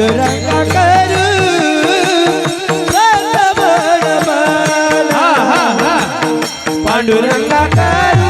पांडुरंगा करू. पांडुरंगा करू